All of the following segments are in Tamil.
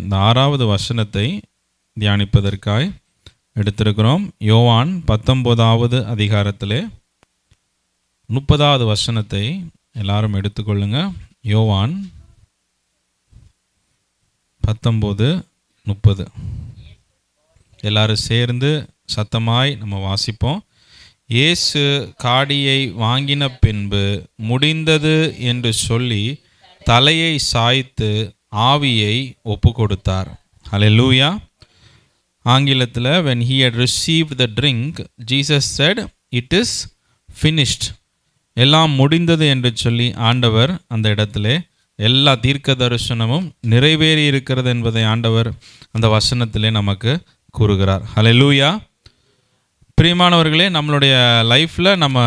இந்த ஆறாவது வசனத்தை தியானிப்பதற்காய் எடுத்திருக்கிறோம். யோவான் பத்தொன்பதாவது அதிகாரத்திலே முப்பதாவது வசனத்தை எல்லாரும் எடுத்துக்கொள்ளுங்க. யோவான் பத்தொம்போது முப்பது. எல்லாரும் சேர்ந்து சத்தமாய் நம்ம வாசிப்போம். இயேசு காடியை வாங்கின பின்பு முடிந்தது என்று சொல்லி தலையை சாய்த்து ஆவியை ஒப்பு கொடுத்தார் லூயா ஆங்கிலத்தில் when he had receive the drink Jesus said it is finished எல்லாம் முடிந்தது என்று சொல்லி ஆண்டவர் அந்த இடத்திலே எல்லா தீர்க்க தரிசனமும் நிறைவேறி இருக்கிறது என்பதை ஆண்டவர் அந்த வசனத்திலே நமக்கு கூறுகிறார். ஹalleluya பிரியமானவர்களே நம்மளுடைய லைஃப்பில் நம்ம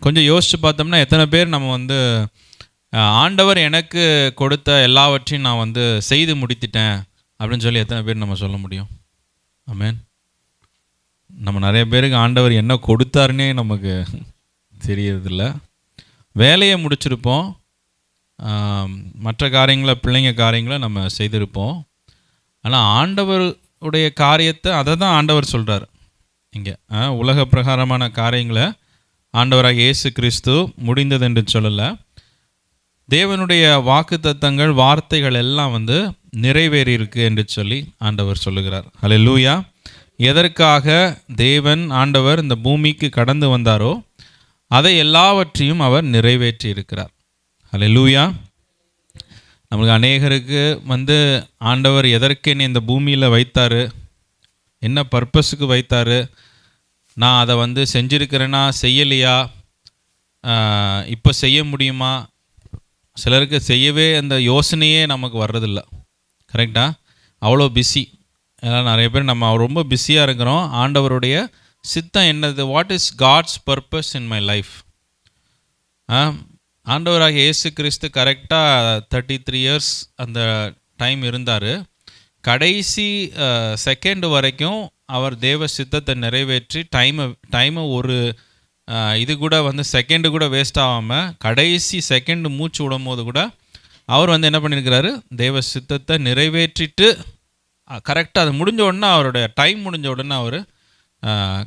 கொஞ்சம் யோசித்து பார்த்தோம்னா எத்தனை பேர் நம்ம வந்து ஆண்டவர் எனக்கு கொடுத்த எல்லாவற்றையும் நான் வந்து செய்து முடித்திட்டேன் அப்படின்னு சொல்லி எத்தனை பேர் நம்ம சொல்ல முடியும்? ஆமென் நம்ம நிறைய பேருக்கு ஆண்டவர் என்ன கொடுத்தாருன்னே நமக்கு தெரியறதில்ல. வேலையை முடிச்சிருப்போம். மற்ற காரியங்களை பிள்ளைங்க காரியங்களை நம்ம செய்திருப்போம். ஆனால் ஆண்டவருடைய காரியத்தை அதை தான் ஆண்டவர் சொல்கிறார் இங்கே உலக பிரகாரமான காரியங்களை ஆண்டவராக இயேசு கிறிஸ்து முடிந்தது என்று சொல்லலை. தேவனுடைய வாக்கு தத்தங்கள் வார்த்தைகள் எல்லாம் வந்து நிறைவேறி இருக்கு என்று சொல்லி ஆண்டவர் சொல்லுகிறார். ஹalleluya எதற்காக தேவன் ஆண்டவர் இந்த பூமிக்கு கடந்து வந்தாரோ அதை எல்லாவற்றையும் அவர் நிறைவேற்றி இருக்கிறார் லூயா நம்மளுக்கு அநேகருக்கு வந்து ஆண்டவர் எதற்கு என்னை இந்த பூமியில் வைத்தார்? என்ன பர்பஸுக்கு வைத்தார்? நான் அதை வந்து செஞ்சிருக்கிறேனா செய்யலையா? இப்போ செய்ய முடியுமா? சிலருக்கு செய்யவே அந்த யோசனையே நமக்கு வர்றதில்ல. கரெக்டாக அவ்வளோ பிஸி அதனால் நிறைய பேர் நம்ம ரொம்ப பிஸியாக இருக்கிறோம். ஆண்டவருடைய சித்தம் என்னது? What is God's purpose in my life ஆண்டவராக இயேசு கிறிஸ்து கரெக்டாக தேர்ட்டி த்ரீ இயர்ஸ் அந்த டைம் இருந்தார். கடைசி செகண்ட் வரைக்கும் அவர் தேவ சித்தத்தை நிறைவேற்றி டைமை டைமை ஒரு இது கூட வந்து செகண்டு கூட வேஸ்ட் ஆகாமல் கடைசி செகண்ட் மூச்சு விடும் போது கூட அவர் வந்து என்ன பண்ணியிருக்கிறாரு தேவ சித்தத்தை நிறைவேற்றிட்டு கரெக்டாக அது முடிஞ்ச உடனே அவருடைய டைம் முடிஞ்ச உடனே அவர்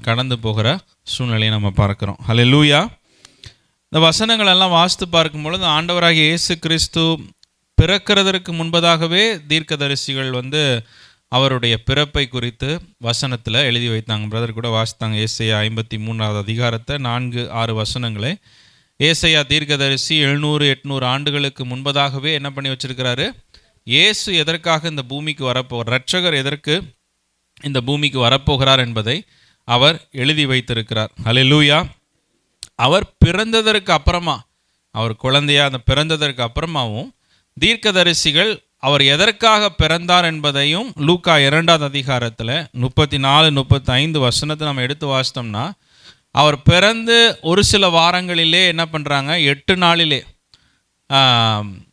கடந்து போகிற சூழ்நிலையை நம்ம பார்க்குறோம். ஹalleluya இந்த வசனங்கள் எல்லாம் வாசித்து பார்க்கும் பொழுது ஆண்டவராகிய இயேசு கிறிஸ்து பிறக்கிறதற்கு முன்பதாகவே தீர்க்கதரிசிகள் வந்து அவருடைய பிறப்பை குறித்து வசனத்தில் எழுதி வைத்தாங்க. பிரதர் கூட வாசித்தாங்க. ஏசையா ஐம்பத்தி மூணாவது அதிகாரத்தை நான்கு ஆறு வசனங்களை. ஏசையா தீர்க்கதரிசி எழுநூறு எட்நூறு ஆண்டுகளுக்கு முன்பதாகவே என்ன பண்ணி வச்சிருக்கிறாரு? இயேசு எதற்காக இந்த பூமிக்கு வரப்போ ரட்சகர் எதற்கு இந்த பூமிக்கு வரப்போகிறார் என்பதை அவர் எழுதி வைத்திருக்கிறார். ஹalleluya. அவர் பிறந்ததற்கு அப்புறமா அவர் குழந்தையா அந்த பிறந்ததற்கு அப்புறமாவும் தீர்க்கதரிசிகள் அவர் எதற்காக பிறந்தார் என்பதையும் லூக்கா இரண்டாவது அதிகாரத்தில் முப்பத்தி நாலு முப்பத்தி ஐந்து வசனத்தை நம்ம எடுத்து வாசித்தோம்னா அவர் பிறந்து ஒரு சில வாரங்களிலே என்ன பண்ணுறாங்க எட்டு நாளிலே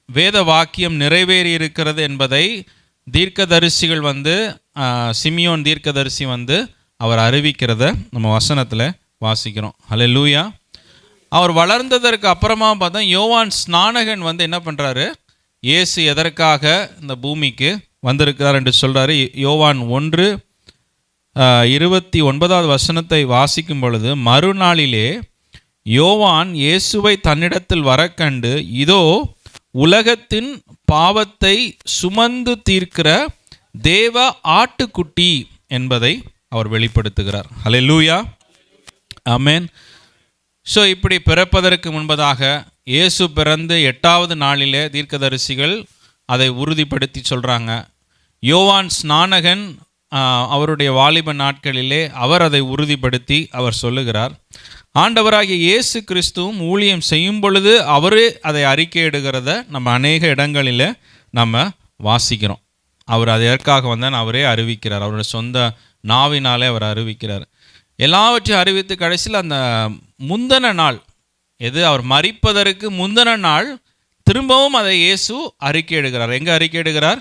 வேத வாக்கியம் நிறைவேறி இருக்கிறது என்பதை தீர்க்கதரிசிகள் வந்து சிமியோன் தீர்க்கதரிசி வந்து அவர் அறிவிக்கிறத நம்ம வசனத்தில் வாசிக்கிறோம். ஹalleluya. அவர் வளர்ந்ததற்கு அப்புறமா பார்த்தா யோவான் ஸ்நானகன் வந்து என்ன பண்ணுறாரு இயேசு எதற்காக இந்த பூமிக்கு வந்திருக்கிறார் என்று சொல்கிறாரு யோவான் ஒன்று இருபத்தி ஒன்பதாவது வசனத்தை வாசிக்கும் பொழுது மறுநாளிலே யோவான் இயேசுவை தன்னிடத்தில் வரக்கண்டு இதோ உலகத்தின் பாவத்தை சுமந்து தீர்க்கிற தேவ ஆட்டுக்குட்டி என்பதை அவர் வெளிப்படுத்துகிறார். ஹலே லூயா அமேன் ஸோ இப்படி பிறப்பதற்கு முன்பதாக இயேசு பிறந்து எட்டாவது நாளிலே தீர்க்கதரிசிகள் அதை உறுதிப்படுத்தி சொல்கிறாங்க யோவான் ஸ்நானகன் அவருடைய வாலிப நாட்களிலே அவர் அதை உறுதிப்படுத்தி அவர் சொல்லுகிறார். ஆண்டவராகிய இயேசு கிறிஸ்துவும் ஊழியம் செய்யும் பொழுது அவரே அதை அறிக்கையிடுகிறத நம்ம அநேக இடங்களில் நம்ம வாசிக்கிறோம். அவர் அதற்காக வந்தால் அவரே அறிவிக்கிறார். அவருடைய சொந்த நாவினாலே அவர் அறிவிக்கிறார். எல்லாவற்றையும் அறிவித்து கடைசியில் அந்த முந்தன நாள் எது? அவர் மறிப்பதற்கு முந்தின நாள் திரும்பவும் அதை இயேசு அறிக்கையிடுகிறார். எங்கே அறிக்கையிடுகிறார்?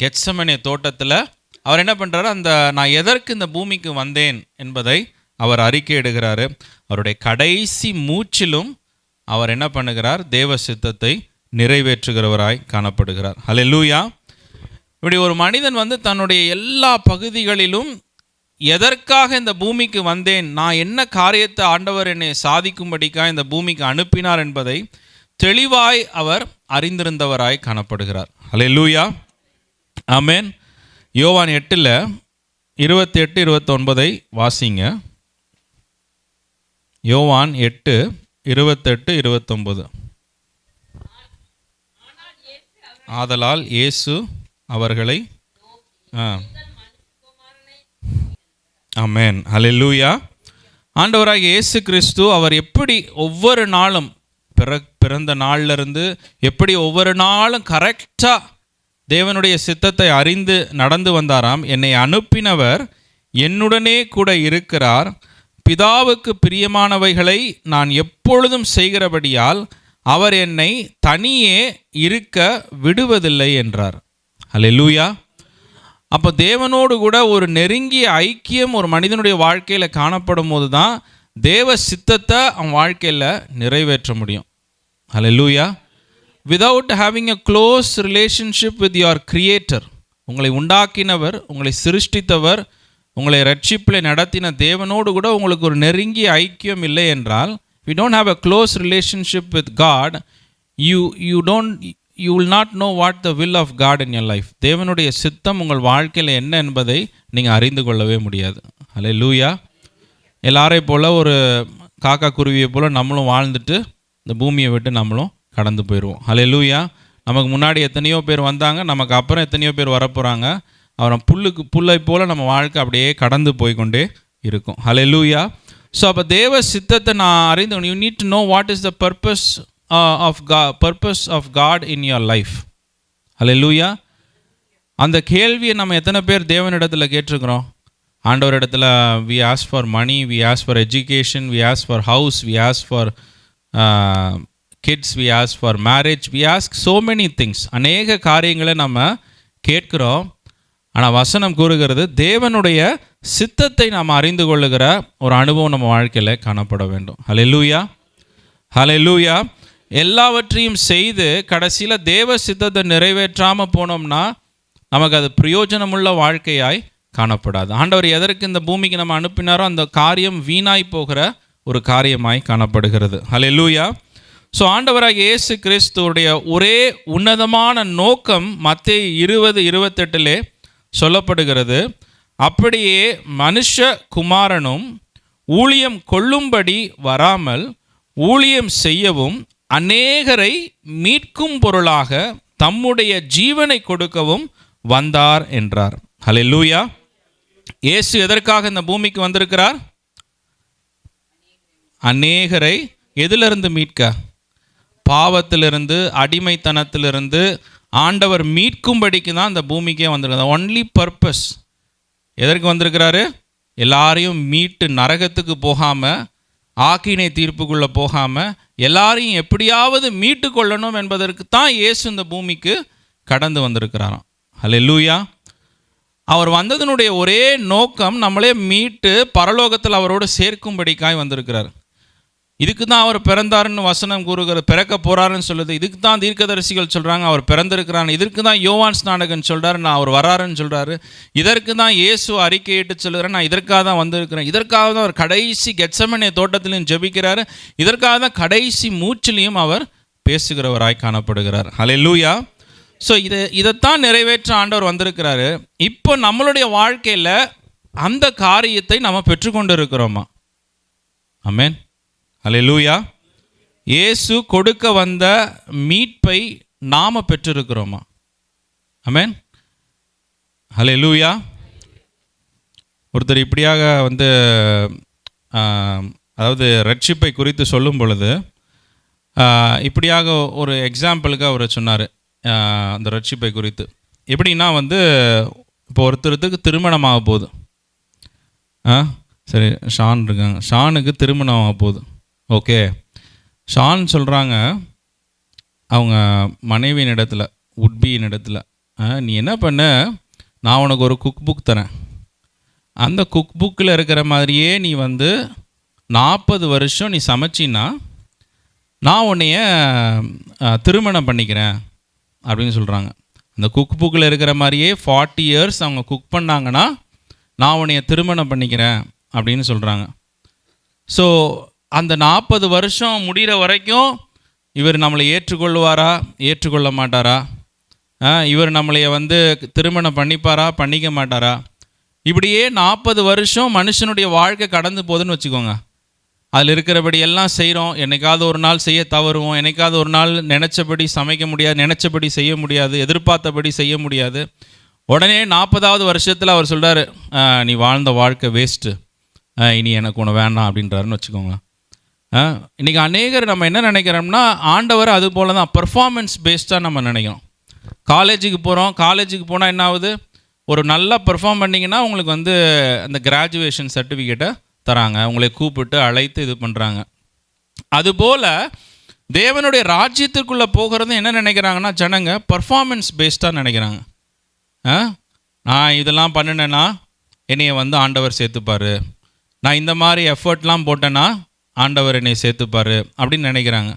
கெட்சமனே தோட்டத்தில். அவர் என்ன பண்ணுறாரு அந்த நான் எதற்கு இந்த பூமிக்கு வந்தேன்? என்பதை அவர் அறிக்கையிடுகிறாரு. அவருடைய கடைசி மூச்சிலும் அவர் என்ன பண்ணுகிறார்? தேவ சித்தத்தை நிறைவேற்றுகிறவராய் காணப்படுகிறார். ஹalleluya இப்படி ஒரு மனிதன் வந்து தன்னுடைய எல்லா பகுதிகளிலும் எதற்காக இந்த பூமிக்கு வந்தேன்? நான் என்ன காரியத்தை ஆண்டவர் என்னை சாதிக்கும்படிக்காக இந்த பூமிக்கு அனுப்பினார் என்பதை தெளிவாய் அவர் அறிந்திருந்தவராய் காணப்படுகிறார். அல்லேலூயா ஆமேன் யோவான் எட்டில் இருபத்தி எட்டு இருபத்தொன்பதை வாசிங்க. யோவான் எட்டு இருபத்தெட்டு இருபத்தொன்பது. ஆதலால் இயேசு அவர்களை ஆ. அமேன் ஹலெல்லூயா ஆண்டவராக இயேசு கிறிஸ்து அவர் எப்படி ஒவ்வொரு நாளும் பிற பிறந்த நாள்லேருந்து எப்படி ஒவ்வொரு நாளும் கரெக்டாக தேவனுடைய சித்தத்தை அறிந்து நடந்து வந்தாராம் என்னை அனுப்பினவர் என்னுடனே கூட இருக்கிறார். பிதாவுக்கு பிரியமானவைகளை நான் எப்பொழுதும் செய்கிறபடியால் அவர் என்னை தனியே இருக்க விடுவதில்லை என்றார். ஹலெல்லூயா அப்போ தேவனோடு கூட ஒரு நெருங்கிய ஐக்கியம் ஒரு மனிதனுடைய வாழ்க்கையில் காணப்படும் போது தான் தேவ சித்தத்தை அவன் வாழ்க்கையில் நிறைவேற்ற முடியும். ஹalleluya without having a close relationship with your creator உங்களை உண்டாக்கினவர் உங்களை சிருஷ்டித்தவர் உங்களை ரட்சிப்பில் நடத்தின தேவனோடு கூட உங்களுக்கு ஒரு நெருங்கிய ஐக்கியம் இல்லை என்றால் we don't have a close relationship with God you you don't you will not know what the will of God in your life தேவனுடைய சித்தம் உங்கள் வாழ்க்கையில் என்ன என்பதை நீங்கள் அறிந்து கொள்ளவே முடியாது. ஹலே லூயா எல்லாரையும் போல் ஒரு காக்கா குருவியை போல் நம்மளும் வாழ்ந்துட்டு இந்த பூமியை விட்டு நம்மளும் கடந்து போயிடுவோம் ஹலே லூயா நமக்கு முன்னாடி எத்தனையோ பேர் வந்தாங்க நமக்கு அப்புறம் எத்தனையோ பேர் வரப்போகிறாங்க அப்புறம் புல்லுக்கு புல்லை போல் நம்ம வாழ்க்கை அப்படியே கடந்து போய்க்கொண்டே இருக்கும். ஹலே லூயா ஸோ அப்போ தேவ சித்தத்தை நான் அறிந்து you need to know what is the purpose of கா purpose of God in your life hallelujah அந்த கேள்வியை நம்ம எத்தனை பேர் தேவனிடத்தில் கேட்டிருக்கிறோம்? ஆண்டவர் இடத்துல we ask for money we ask for education we ask for house we ask for kids we ask for marriage we ask so many things அநேக காரியங்களை நம்ம கேட்கிறோம். ஆனால் வசனம் கூறுகிறது தேவனுடைய சித்தத்தை நாம் அறிந்து கொள்ளுகிற ஒரு அனுபவம் நம்ம வாழ்க்கையில் காணப்பட வேண்டும். ஹalleluya லூயா எல்லாவற்றையும் செய்து கடைசியில் தேவ சித்தத்தை நிறைவேற்றாமல் போனோம்னா நமக்கு அது பிரயோஜனமுள்ள வாழ்க்கையாய் காணப்படாது. ஆண்டவர் எதற்கு இந்த பூமிக்கு நம்ம அனுப்பினாரோ அந்த காரியம் வீணாய் போகிற ஒரு காரியமாய் காணப்படுகிறது. ஹalleluya ஸோ ஆண்டவராக இயேசு கிறிஸ்துவுடைய ஒரே உன்னதமான நோக்கம் மத்திய இருபது இருபத்தெட்டிலே சொல்லப்படுகிறது. அப்படியே மனுஷ குமாரனும் ஊழியம் கொள்ளும்படி வராமல் ஊழியம் செய்யவும் அநேகரை மீட்கும் பொருளாக தம்முடைய ஜீவனை கொடுக்கவும் வந்தார் என்றார். ஹalleluya இயேசு எதற்காக இந்த பூமிக்கு வந்திருக்கிறார்? அநேகரை எதிலிருந்து மீட்க? பாவத்திலிருந்து அடிமைத்தனத்திலிருந்து ஆண்டவர் மீட்கும்படிக்கு தான் இந்த பூமிக்கே வந்திருக்கிறார். ஒன்லி பர்பஸ் எதற்கு வந்திருக்கிறாரு? எல்லாரையும் மீட்டு நரகத்துக்கு போகாமல் ஆக்கினை தீர்ப்புக்குள்ளே போகாமல் எல்லாரையும் எப்படியாவது மீட்டு கொள்ளணும் என்பதற்கு தான் இயேசு இந்த பூமிக்கு கடந்து வந்திருக்கிறாராம். லூயா அவர் வந்ததனுடைய ஒரே நோக்கம் நம்மளே மீட்டு பரலோகத்தில் அவரோடு சேர்க்கும்படிக்காய் வந்திருக்கிறார். இதுக்கு தான் அவர் பிறந்தாருன்னு வசனம் கூறுகிற பிறக்க போகிறாருன்னு சொல்லுது. இதுக்கு தான் தீர்க்கதரிசிகள் சொல்கிறாங்க அவர் பிறந்திருக்கிறான் இதற்கு தான் யோவான் ஸ்நானகன் சொல்கிறாரு நான் அவர் வராருன்னு சொல்கிறாரு இதற்கு தான் இயேசு அறிக்கையிட்டு சொல்லுறேன் நான் இதற்காக தான் வந்திருக்கிறேன். இதற்காக தான் அவர் கடைசி கெட்சமனை தோட்டத்திலையும் ஜெபிக்கிறாரு. இதற்காக தான் கடைசி மூச்சிலையும் அவர் பேசுகிறவராய் காணப்படுகிறார். ஹalleluya ஸோ இதை இதைத்தான் நிறைவேற்ற ஆண்டவர் வந்திருக்கிறாரு. இப்போ நம்மளுடைய வாழ்க்கையில் அந்த காரியத்தை நம்ம பெற்றுக்கொண்டு இருக்கிறோமா அமேன் ஹalleluya இயேசு கொடுக்க வந்த மீட்பை நாம பெற்றிருக்கிறோமா? அமேன் லூயா ஒருத்தர் இப்படியாக வந்து அதாவது ரட்சிப்பை குறித்து சொல்லும் பொழுது இப்படியாக ஒரு எக்ஸாம்பிளுக்கு அவர் சொன்னார் அந்த ரட்சிப்பை குறித்து. எப்படின்னா வந்து இப்போ ஒருத்தருக்கு திருமணமாக போகுது ஆ சரி ஷான் இருக்காங்க. ஷானுக்கு திருமணம் ஆக போகுது ஓகே. ஷான் சொல்கிறாங்க அவங்க மனைவியின் இடத்துல உட்பியின் இடத்துல "ஆ, நீ என்ன பண்ண? நான் உனக்கு ஒரு குக் புக் தரேன். அந்த குக் புக்கில் இருக்கிற மாதிரியே நீ வந்து நாற்பது வருஷம் நீ சமைச்சின்னா நான் உன்னைய திருமணம் பண்ணிக்கிறேன் அப்படின்னு சொல்கிறாங்க அந்த குக் புக்கில் இருக்கிற மாதிரியே ஃபார்ட்டி இயர்ஸ் அவங்க குக் பண்ணாங்கன்னா நான் உன்னைய திருமணம் பண்ணிக்கிறேன் அப்படின்னு சொல்கிறாங்க ஸோ அந்த நாற்பது வருஷம் முடிகிற வரைக்கும் இவர் நம்மளை ஏற்றுக்கொள்வாரா? ஏற்றுக்கொள்ள மாட்டாரா? ஆ, இவர் நம்மளைய வந்து திருமணம் பண்ணிப்பாரா? பண்ணிக்க மாட்டாரா? இப்படியே நாற்பது வருஷம் மனுஷனுடைய வாழ்க்கை கடந்து போகுதுன்னு வச்சுக்கோங்க. அதில் இருக்கிறபடி எல்லாம் செய்கிறோம் என்னைக்காவது ஒரு நாள் செய்ய தவறுவோம். என்னைக்காவது ஒரு நாள் நினச்சபடி சமைக்க முடியாது. நினச்சபடி செய்ய முடியாது. எதிர்பார்த்தபடி செய்ய முடியாது. உடனே நாற்பதாவது வருஷத்தில் அவர் சொல்கிறாரு நீ வாழ்ந்த வாழ்க்கை வேஸ்ட்டு இனி எனக்கு ஒன்று வேண்டாம் அப்படின்றாருன்னு வச்சுக்கோங்க. ஆ, அநேகர் நம்ம என்ன நினைக்கிறோம்னா ஆண்டவர் அது போல தான் பர்ஃபார்மன்ஸ் பேஸ்டாக நம்ம நினைக்கிறோம். காலேஜுக்கு போகிறோம் காலேஜுக்கு போனால் என்ன ஆகுது? ஒரு நல்லா பெர்ஃபார்ம் பண்ணிங்கன்னா உங்களுக்கு வந்து அந்த கிராஜுவேஷன் சர்டிஃபிகேட்டை தராங்க. உங்களை கூப்பிட்டு அழைத்து இது பண்ணுறாங்க அதுபோல் தேவனுடைய ராஜ்யத்துக்குள்ளே போகிறது என்ன நினைக்கிறாங்கன்னா ஜனங்க பர்ஃபார்மன்ஸ் பேஸ்டாக நினைக்கிறாங்க. ஆ? நான் இதெல்லாம் பண்ணினேன்னா என்னையை வந்து ஆண்டவர் சேர்த்துப்பார். நான் இந்த மாதிரி எஃபர்ட்லாம் போட்டேன்னா ஆண்டவர் என்னை சேர்த்துப்பாரு அப்படின்னு நினைக்கிறாங்க.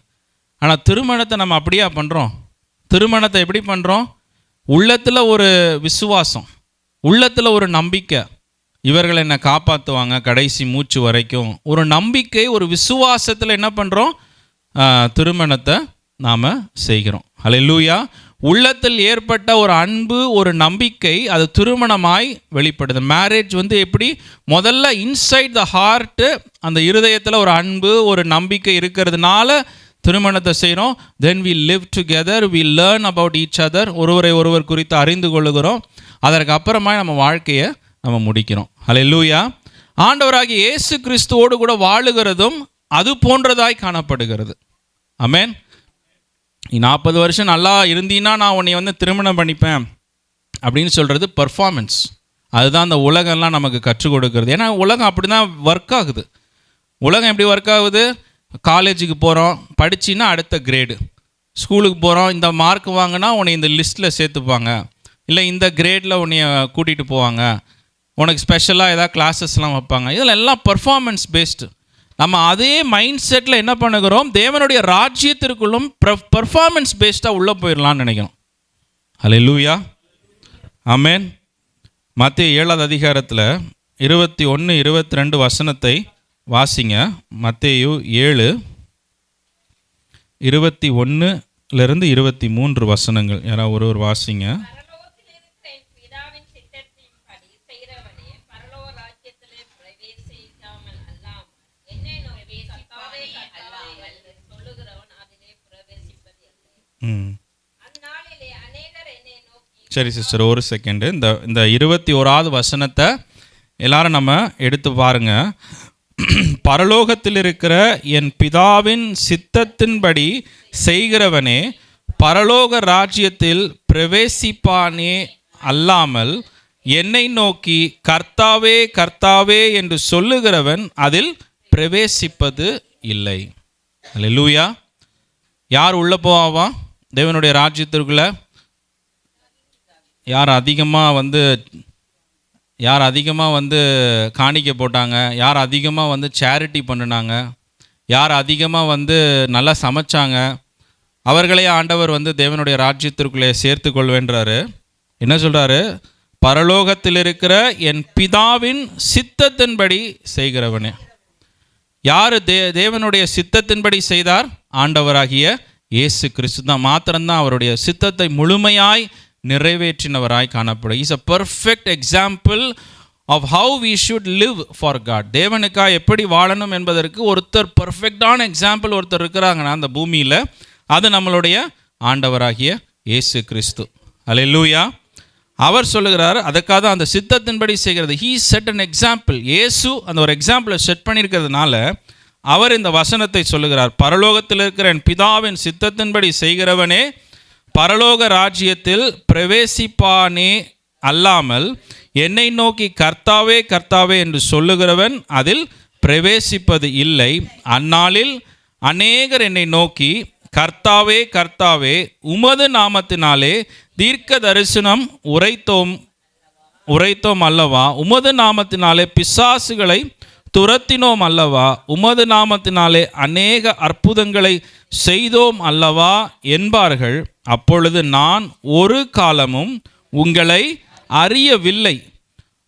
ஆனால் திருமணத்தை நம்ம அப்படியா பண்ணுறோம் திருமணத்தை எப்படி பண்ணுறோம் உள்ளத்தில் ஒரு விசுவாசம் உள்ளத்தில் ஒரு நம்பிக்கை. இவர்கள் என்னை காப்பாற்றுவாங்க கடைசி மூச்சு வரைக்கும். ஒரு நம்பிக்கை ஒரு விசுவாசத்தில் என்ன பண்ணுறோம் திருமணத்தை நாம் செய்கிறோம். ஹalleluya உள்ளத்தில் ஏற்பட்ட ஒரு அன்பு ஒரு நம்பிக்கை அது திருமணமாய் வெளிப்படுது. மேரேஜ் வந்து எப்படி? முதல்ல இன்சைட் த ஹார்ட்டு அந்த இருதயத்தில் ஒரு அன்பு ஒரு நம்பிக்கை இருக்கிறதுனால திருமணத்தை செய்கிறோம் then we live together we learn about each other ஒருவரை ஒருவர் குறித்து அறிந்து கொள்ளுகிறோம். அதற்கு அப்புறமா நம்ம வாழ்க்கையை நம்ம முடிக்கிறோம். ஹalleluya ஆண்டவராகிய இயேசு கிறிஸ்துவோடு கூட வாழுகிறதும் அது போன்றதாய் காணப்படுகிறது. அமேன் நீ நாற்பது வருஷம் நல்லா இருந்தீன்னா நான் உன்னை வந்து திருமணம் பண்ணிப்பேன் அப்படின்னு சொல்கிறது பர்ஃபார்மன்ஸ் அதுதான் அந்த உலகம்லாம் நமக்கு கற்றுக் கொடுக்கறது. ஏன்னா உலகம் அப்படி தான் ஒர்க் ஆகுது. உலகம் எப்படி ஒர்க் ஆகுது? காலேஜுக்கு போகிறோம் படிச்சின்னா அடுத்த கிரேடு ஸ்கூலுக்கு போகிறோம் இந்த மார்க் வாங்கினா உன்னை இந்த லிஸ்ட்டில் சேர்த்துப்பாங்க. இல்லை இந்த கிரேடில் உன்னைய கூட்டிகிட்டு போவாங்க. உனக்கு ஸ்பெஷலாக ஏதாவது கிளாஸஸ்லாம் வைப்பாங்க. இதில் எல்லாம் பர்ஃபார்மன்ஸ் பேஸ்டு நம்ம அதே மைண்ட் செட்டில் என்ன பண்ணுகிறோம்? தேவனுடைய ராஜ்யத்திற்குள்ளும் பர்ஃபார்மன்ஸ் பேஸ்டாக உள்ளே போயிடலான்னு நினைக்கிறோம். ஹலே லூயா ஆமேன் மத்திய ஏழாவது அதிகாரத்தில் இருபத்தி ஒன்று இருபத்தி ரெண்டு வசனத்தை வாசிங்க. மத்தேயு ஏழு இருபத்தி ஒன்றுலேருந்து இருபத்தி மூன்று வசனங்கள். யாராவது ஒரு ஒரு வாசிங்க பரலோகத்தில் இருக்கிற என் பிதாவின் சித்தத்தின்படி செய்கிறவனே பரலோக ராஜ்யத்திலே பிரவேசிக்காமல் அல்லாமல் என்னை நோக்கி கர்த்தாவே அல்லாமல் சொல்லுகிறவன் அதிலே பிரவேசிப்பது இல்லை ம் அந்நாளிலே அநேகர் என்னை நோக்கி சரி சிஸ்டர் ஒரு செகண்டு இந்த இந்த இருபத்தி ஓராவது வசனத்தை எல்லாரும் நம்ம எடுத்து பாருங்க. பரலோகத்தில் இருக்கிற என் பிதாவின் சித்தத்தின்படி செய்கிறவனே பரலோக ராஜ்யத்தில் பிரவேசிப்பானே அல்லாமல் என்னை நோக்கி கர்த்தாவே கர்த்தாவே என்று சொல்லுகிறவன் அதில் பிரவேசிப்பது இல்லை. அல்லேலூயா யார் உள்ளே போவா தேவனுடைய ராஜ்யத்திற்குள்ளே. யார் அதிகமாக வந்து யார் அதிகமாக வந்து காணிக்க போட்டாங்க? யார் அதிகமாக வந்து சேரிட்டி பண்ணினாங்க? யார் அதிகமாக வந்து நல்லா சமைச்சாங்க? அவர்களே ஆண்டவர் வந்து தேவனுடைய ராஜ்யத்திற்குள்ளே சேர்த்து கொள்வேன்றாரு. என்ன சொல்கிறாரு பரலோகத்தில் இருக்கிற என் பிதாவின் சித்தத்தின்படி செய்கிறவனே. யார் தே தேவனுடைய சித்தத்தின்படி செய்தார்? ஆண்டவராகிய இயேசு கிறிஸ்து தான். மாத்திரம்தான் அவருடைய சித்தத்தை முழுமையாய் நிறைவேற்றினவராய் காணப்படும். Is a perfect example of how we should live for God தேவனுக்காக எப்படி வாழணும் என்பதற்கு ஒருத்தர் பர்ஃபெக்டான எக்ஸாம்பிள் ஒருத்தர் இருக்கிறாங்கன்னா அந்த பூமியில் அது நம்மளுடைய ஆண்டவராகிய இயேசு கிறிஸ்து. அல்லேலூயா அவர் சொல்லுகிறார் அதுக்காக தான் அந்த சித்தத்தின்படி செய்கிறது. ஹீ செட் அன் எக்ஸாம்பிள் இயேசு அந்த ஒரு எக்ஸாம்பிளை செட் பண்ணியிருக்கிறதுனால அவர் இந்த வசனத்தை சொல்லுகிறார். பரலோகத்தில் இருக்கிற என் பிதாவின் சித்தத்தின்படி செய்கிறவனே பரலோக ராஜ்யத்தில் பிரவேசிப்பானே அல்லாமல் என்னை நோக்கி கர்த்தாவே கர்த்தாவே என்று சொல்லுகிறவன் அதில் பிரவேசிப்பது இல்லை. அந்நாளில் அநேகர் என்னை நோக்கி கர்த்தாவே கர்த்தாவே உமது நாமத்தினாலே தீர்க்க தரிசனம் உரைத்தோம் உரைத்தோம் அல்லவா? உமது நாமத்தினாலே பிசாசுகளை துரத்தினோம் அல்லவா? உமது நாமத்தினாலே அநேக அற்புதங்களை செய்தோம் அல்லவா என்பார்கள். அப்பொழுது நான் ஒரு காலமும் உங்களை அறியவில்லை.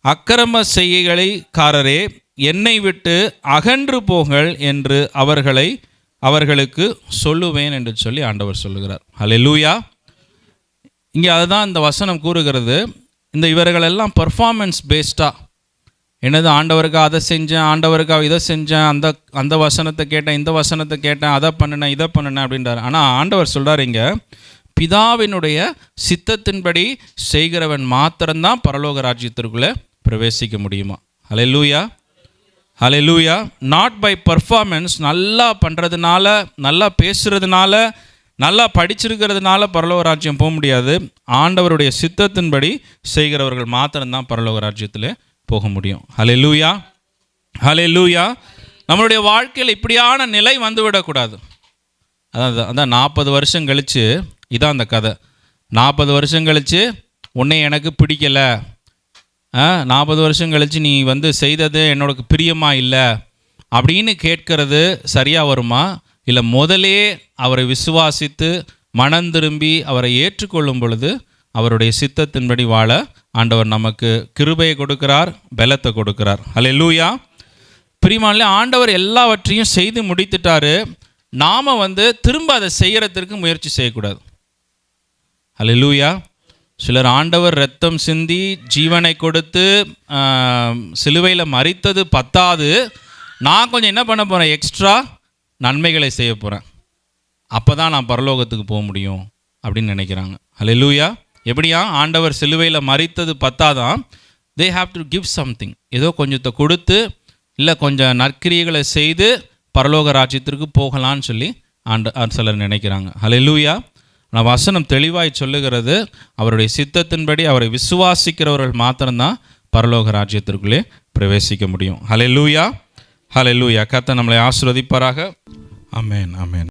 அக்கிரம செய்கைகளைக்காரரே என்னை விட்டு அகன்று போங்கள் என்று அவர்களை அவர்களுக்கு சொல்லுவேன் என்று சொல்லி ஆண்டவர் சொல்லுகிறார். ஹalleluya. இங்கே அதுதான் இந்த வசனம் கூறுகிறது. இந்த இவர்களெல்லாம் பர்ஃபார்மன்ஸ் பேஸ்டாக என்னது ஆண்டவருக்கு அதை செஞ்சேன் ஆண்டவருக்காக இதை செஞ்சேன் அந்த அந்த வசனத்தை கேட்டேன் இந்த வசனத்தை கேட்டேன் அதை பண்ணினேன் இதை பண்ணினேன் அப்படின்றார். ஆனால் ஆண்டவர் சொல்கிறார் இங்கே பிதாவினுடைய சித்தத்தின்படி செய்கிறவன் மாத்திரம்தான் பரலோக ராஜ்யத்திற்குள்ளே பிரவேசிக்க முடியுமா? ஹலே லூயா ஹலே லூயா நாட் பை பர்ஃபார்மன்ஸ் நல்லா பண்ணுறதுனால நல்லா பேசுகிறதுனால நல்லா படிச்சிருக்கிறதுனால பரலோக ராஜ்யம் போக முடியாது. ஆண்டவருடைய சித்தத்தின்படி செய்கிறவர்கள் மாத்திரம்தான் பரலோக ராஜ்யத்தில் போக முடியும். அலே லூயா ஹலே லூயா நம்மளுடைய வாழ்க்கையில் இப்படியான நிலை வந்துவிடக்கூடாது. அதான் அதான் நாற்பது வருஷம் கழித்து இதான் அந்த கதை. நாற்பது வருஷம் கழித்து உன்னை எனக்கு பிடிக்கலை. நாற்பது வருஷம் கழித்து நீ வந்து செய்தது என்னோட பிரியமா இல்லை? அப்படின்னு கேட்கறது சரியாக வருமா? இல்லை முதலே அவரை விசுவாசித்து மனம் திரும்பி அவரை ஏற்றுக்கொள்ளும் பொழுது அவருடைய சித்தத்தின்படி வாழ ஆண்டவர் நமக்கு கிருபையை கொடுக்கிறார் பலத்தை கொடுக்கிறார். ஹalleluya பிரிமானில் ஆண்டவர் எல்லாவற்றையும் செய்து முடித்துட்டாரு. நாம் வந்து திரும்ப அதை செய்கிறதற்கு முயற்சி செய்யக்கூடாது. ஹalleluya சிலர் ஆண்டவர் ரத்தம் சிந்தி ஜீவனை கொடுத்து சிலுவையில் மறித்தது பத்தாது. நான் கொஞ்சம் என்ன பண்ண போகிறேன் எக்ஸ்ட்ரா நன்மைகளை செய்ய போகிறேன் அப்போ தான் நான் பரலோகத்துக்கு போக முடியும் அப்படின்னு நினைக்கிறாங்க. ஹalleluya எப்படியா? ஆண்டவர் சிலுவையில் மறித்தது பத்தாதான் they have to give something ஏதோ கொஞ்சத்தை கொடுத்து இல்லை கொஞ்சம் நற்கிரியைகளை செய்து பரலோக ராஜ்யத்திற்கு போகலான்னு சொல்லி ஆண்ட சிலர் நினைக்கிறாங்க. ஹலை லூயா நான் வசனம் தெளிவாய் சொல்லுகிறது அவருடைய சித்தத்தின்படி அவரை விசுவாசிக்கிறவர்கள் மாத்திரம்தான் பரலோக ராஜ்யத்திற்குள்ளே பிரவேசிக்க முடியும். ஹalleluya ஹலெல்லூயா கத்த நம்மளை ஆசீர்வதிப்பாராக. அமேன் அமேன்